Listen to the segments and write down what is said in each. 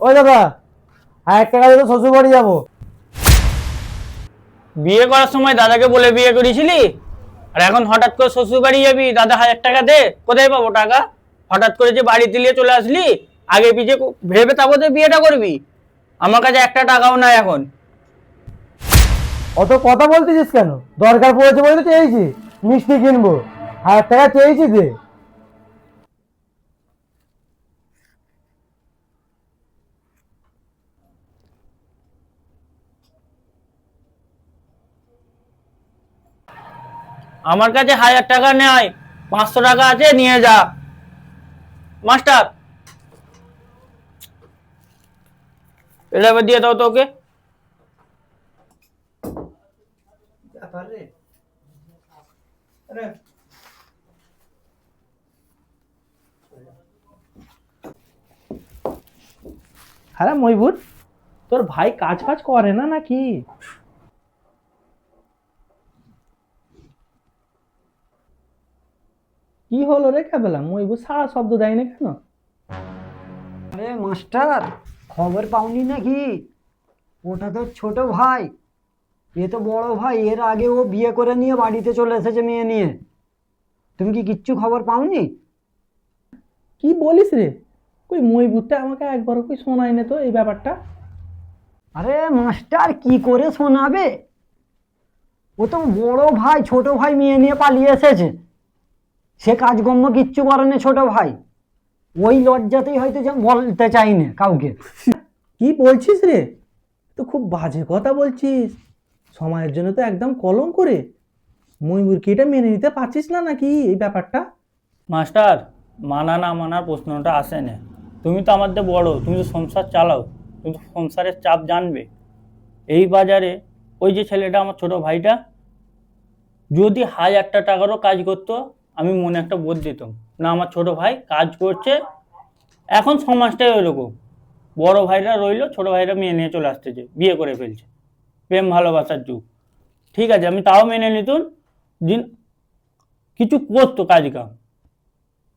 ওই দাদা হাজার টাকা দিয়ে তো শ্বশুর বাড়ি যাব। বিয়ে করার সময় দাদাকে বলে বিয়ে করেছিলি আর এখন হঠাৎ করে শ্বশুর বাড়ি যাবি দাদা হাজার টাকা দে কোথায় পাবো টাকা? হঠাৎ করে যে বাড়ি দিলিয়ে চলে আসলি আগে পিছে কো- ভেবে তারপর তো বিয়েটা করবি। আমার কাছে একটা টাকাও নাই এখন। অত কথা বলতেছিস কেন? দরকার পড়েছে বলে তো চেয়েছি। মিষ্টি কিনবো। হাজার টাকা চেয়েছি দে। আমার কাছে হাজার টাকা নেয় পাঁচশো টাকা আছে নিয়ে যা। মাস্টার এটা এবার দিয়ে দাও তো ওকে। আরে। মইবুর তোর ভাই কাজ ফাজ করে না নাকি? কি হলো রে কেবলা মইবুর সারা শব্দ দেয় না কেন? আরে মাস্টার খবর পাওনি নাকি? ওটা তো ছোট ভাই। এ তো বড় ভাই এর আগে ও বিয়ে করে নিয়ে বাড়িতে চলে এসেছে মেয়ে নিয়ে। তুমি কি কিচ্ছু খবর পাওনি? কি বলিস রে? কই মইবুরটা আমাকে একবার কই শোনায় না তো এই ব্যাপারটা? আরে মাস্টার কি করে শোনাবে? ও তো বড় ভাই ছোট ভাই মেয়ে নিয়ে পালিয়ে এসেছে। সে কাজকর্ম কিচ্ছু করে না ছোট ভাই। ওই লজ্জাতেই হয়তো যা বলতে চাই না কাউকে। কি বলছিস রে? তো খুব বাজে কথা বলছিস। সময়ের জন্য তো একদম কলম করে ময়ূর কি এটা মেনে নিতে পারছিস না নাকি এই ব্যাপারটা? মাস্টার মানা না মানার প্রশ্নটা আসে না। তুমি তো আমাদের বড় তুমি তো সংসার চালাও তুমি তো সংসারের চাপ জানবে। এই বাজারে ওই যে ছেলেটা আমার ছোট ভাইটা যদি হাজারটা টাকারও কাজ করতো আমি মনে একটা বোধ দিতাম, না, আমার ছোট ভাই কাজ করছে, এখন সমাজটাই ওইরকম। বড় ভাইরা রইল, ছোট ভাইরা মেয়ে নিয়ে চলে আসতেছে, বিয়ে করে ফেলছে। প্রেম, ভালোবাসার যুগ। ঠিক আছে, আমি তাও মেনে নিতুন, দিন, কিছু করতো কাজ কাম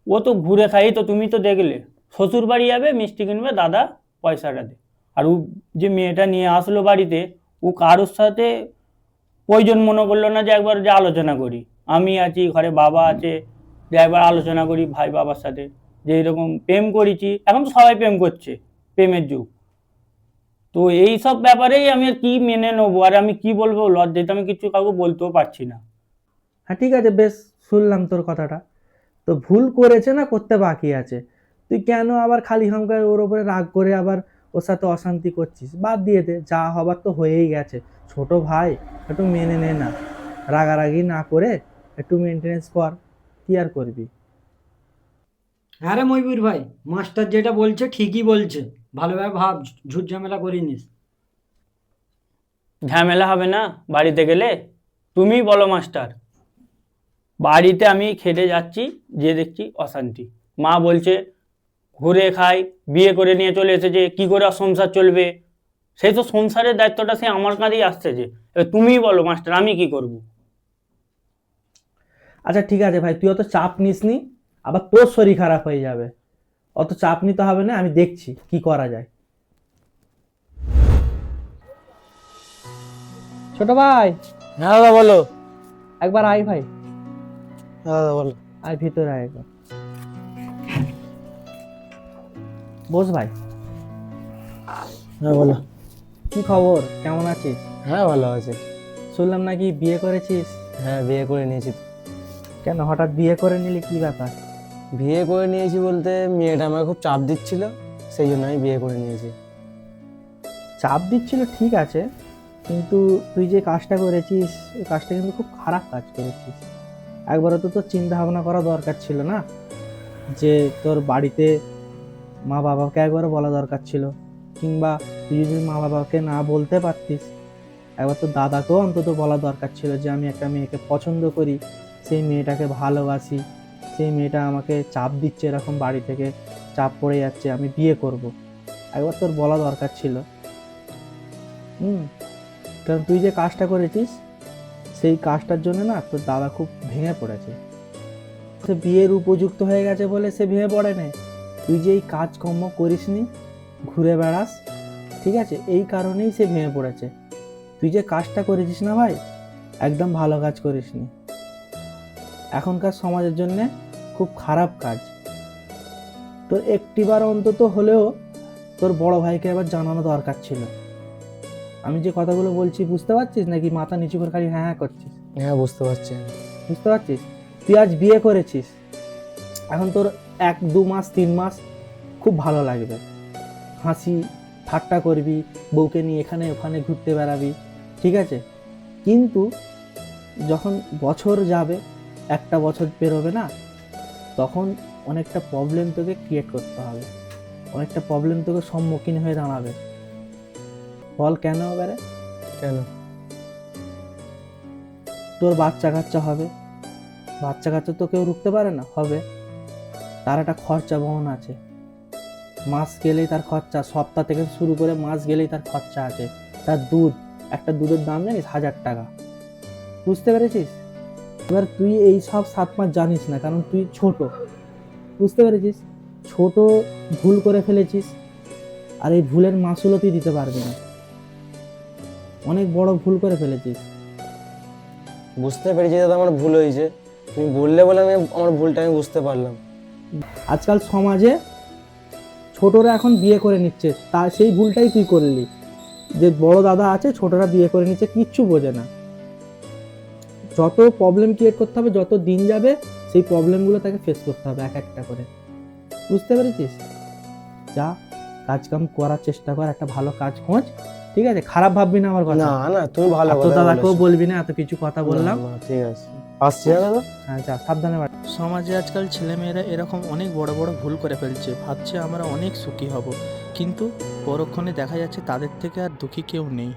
ও তো ঘুরে খাই, তো তুমি তো দেখলে, শ্বশুর বাড়ি যাবে, মিষ্টি কিনবে, দাদা পয়সাটা দে। আর ও যে মেয়েটা নিয়ে আসলো বাড়িতে, ও কারোর সাথে প্রয়োজন মনে করল না যে একবার যে আলোচনা করি? আমি আছি, ঘরে বাবা আছে, যে একবার আলোচনা করি ভাই বাবার সাথে। যে এরকম প্রেম করেছি, এখন তো সবাই প্রেম করছে, প্রেমের যুগ। তো এই সব ব্যাপারেই আমি আর কি মেনে নেব? আর আমি কি বলব? লজ্জাতে আমি কিছু কাউকে বলতেও পারছি না। হ্যাঁ ঠিক আছে, বেশ, শুনলাম তোর কথাটা। তো ভুল করেছে না, করতে বাকি আছে? তুই কেন আবার খালি হামকায় ওর ওপরে রাগ করে আবার ওর সাথে অশান্তি করছিস? বাদ দিয়ে দে, যা হবার তো হয়েই গেছে। ছোট ভাই একটু মেনে নে না। রাগারাগি না করে একটু মেনটেনেন্স কর কি আর করবি? হ্যাঁ রে ময়ূর ভাই মাস্টার যেটা বলছে ঠিকই বলছে। ভালোভাবে ভাব ঝুট ঝামেলা করিনিস ঝামেলা হবে না? বাড়িতে গেলে? তুমি বলো মাস্টার। বাড়িতে আমি খেটে যাচ্ছি যে দেখছি অশান্তি। মা বলছে ঘুরে খাই বিয়ে করে নিয়ে চলে এসেছে কি করে আর সংসার চলবে? সেই তো সংসারের দায়িত্বটা সে আমার কাঁধেই আসতেছে এবার তুমি বলো মাস্টার আমি কি করব? আচ্ছা ঠিক আছে ভাই তুই অত চাপ নিস নি আবার তোর শরীর খারাপ হয়ে যাবে। অত চাপ নিতে হবে না আমি দেখছি কি করা যায়। ছোট ভাই। হ্যাঁ দাদা বলো। একবার আয় ভাই। হ্যাঁ দাদা বলো। আয় ভিতরে আয় একবার। বস ভাই। হ্যাঁ বলো। কি খবর? কেমন আছিস? হ্যাঁ ভালো আছি। শুনলাম নাকি বিয়ে করেছিস? হ্যাঁ বিয়ে করে নিয়েছি। কেন হঠাৎ বিয়ে করে নিলি কি ব্যাপার? বিয়ে করে নিয়েছি বলতে মেয়েটা আমাকে খুব চাপ দিচ্ছিল সেই জন্য আমি বিয়ে করে নিয়েছি। চাপ দিচ্ছিল ঠিক আছে কিন্তু তুই যে কাজটা করেছিস ওই কাজটা কিন্তু খুব খারাপ কাজ করেছিস। একবারও তো তোর চিন্তা ভাবনা করা দরকার ছিল না? যে তোর বাড়িতে মা বাবাকে একবার বলা দরকার ছিল কিংবা তুই যদি মা বাবাকে না বলতে পারতিস, একবার তো দাদাকেও অন্তত বলা দরকার ছিল যে আমি একটা মেয়েকে পছন্দ করি, সেই মেয়েটাকে ভালোবাসি, সেই মেয়েটা আমাকে চাপ দিচ্ছে এরকম বাড়ি থেকে, চাপ পড়ে যাচ্ছে, আমি বিয়ে করব। একবার তোর বলা দরকার ছিল। হুম, কারণ তুই যে কাজটা করেছিস, সেই কাজটার জন্য না তোর দাদা খুব ভেঙে পড়েছে। সে বিয়ের উপযুক্ত হয়ে গেছে বলে সে ভেঙে পড়ে না তুই যে এই কাজকর্ম করিসনি, ঘুরে বেড়াস ঠিক আছে? এই কারণেই সে ভেঙে পড়েছে। তুই যে কাজটা করেছিস না ভাই? একদম ভালো কাজ করিসনি। এখনকার সমাজের জন্যে খুব খারাপ কাজ। তোর একটিবার অন্তত হলেও তোর বড় ভাইকে এবার জানানো দরকার ছিল। আমি যে কথাগুলো বলছি বুঝতে পারছিস? নাকি মাথা নিচু করে খালি হ্যাঁ হ্যাঁ করছিস? হ্যাঁ বুঝতে পারছি। বুঝতে পারছিস? তুই আজ বিয়ে করেছিস। এখন তোর এক দু মাস তিন মাস খুব ভালো লাগবে। হাসি ঠাট্টা করবি বউকে নিয়ে এখানে ওখানে ঘুরতে বেড়াবি ঠিক আছে? কিন্তু যখন বছর যাবে একটা বছর পেরোবে না তখন অনেকটা প্রবলেম তোকে ক্রিয়েট করতে হবে। অনেকটা প্রবলেম তোকে সম্মুখীন হয়ে দাঁড়াবে। বল কেন হবে রে? কেন? তোর বাচ্চা কাচ্চা হবে। বাচ্চা কাচ্চা তো কেউ রুখতে পারে না হবে। তার একটা খরচা বহন আছে। মাস গেলেই তার খরচা সপ্তাহ থেকে শুরু করে মাস গেলেই তার খরচা আছে। তার দুধ একটা দুধের দাম জানিস? হাজার টাকা। বুঝতে পেরেছিস? এবার তুই এই সব সাত মাস জানিস না কারণ তুই ছোট। বুঝতে পেরেছিস? ছোট ভুল করে ফেলেছিস আর এই ভুলের মাসুলও তুই দিতে পারবি না। অনেক বড় ভুল করে ফেলেছিস। বুঝতে পেরেছি দাদা আমার ভুল হয়েছে। তুমি বললে বলে আমি আমার ভুলটা আমি বুঝতে পারলাম। আজকাল সমাজে ছোটরা এখন বিয়ে করে নিচ্ছে। তা সেই ভুলটাই তুই করলি। যে বড় দাদা আছে, ছোটরা বিয়ে করে নিচ্ছে, কিচ্ছু বোঝে না। যত প্রবলেম ক্রিয়েট করতে হবে, যত দিন যাবে, সেই প্রবলেমগুলো তাকে ফেস করতে হবে এক একটা করে। বুঝতে পেরেছিস? যা, কাজকাম করার চেষ্টা কর, একটা ভালো কাজ খোঁজ। ঠিক আছে? খারাপ ভাববি না আমার কথা? না না তুমি ভালো কথা দাদাকেও কেউ বলবি না? এত কিছু কথা বললাম। ঠিক আছে। আসছি হ্যাঁ দাদা? হ্যাঁ যা সাবধানে সমাজে আজকাল ছেলেমেয়েরা এরকম অনেক বড় বড় ভুল করে ফেলছে। ভাবছে আমরা অনেক সুখী হব। কিন্তু পরক্ষণে দেখা যাচ্ছে তাদের থেকে আর দুঃখী কেউ নেই।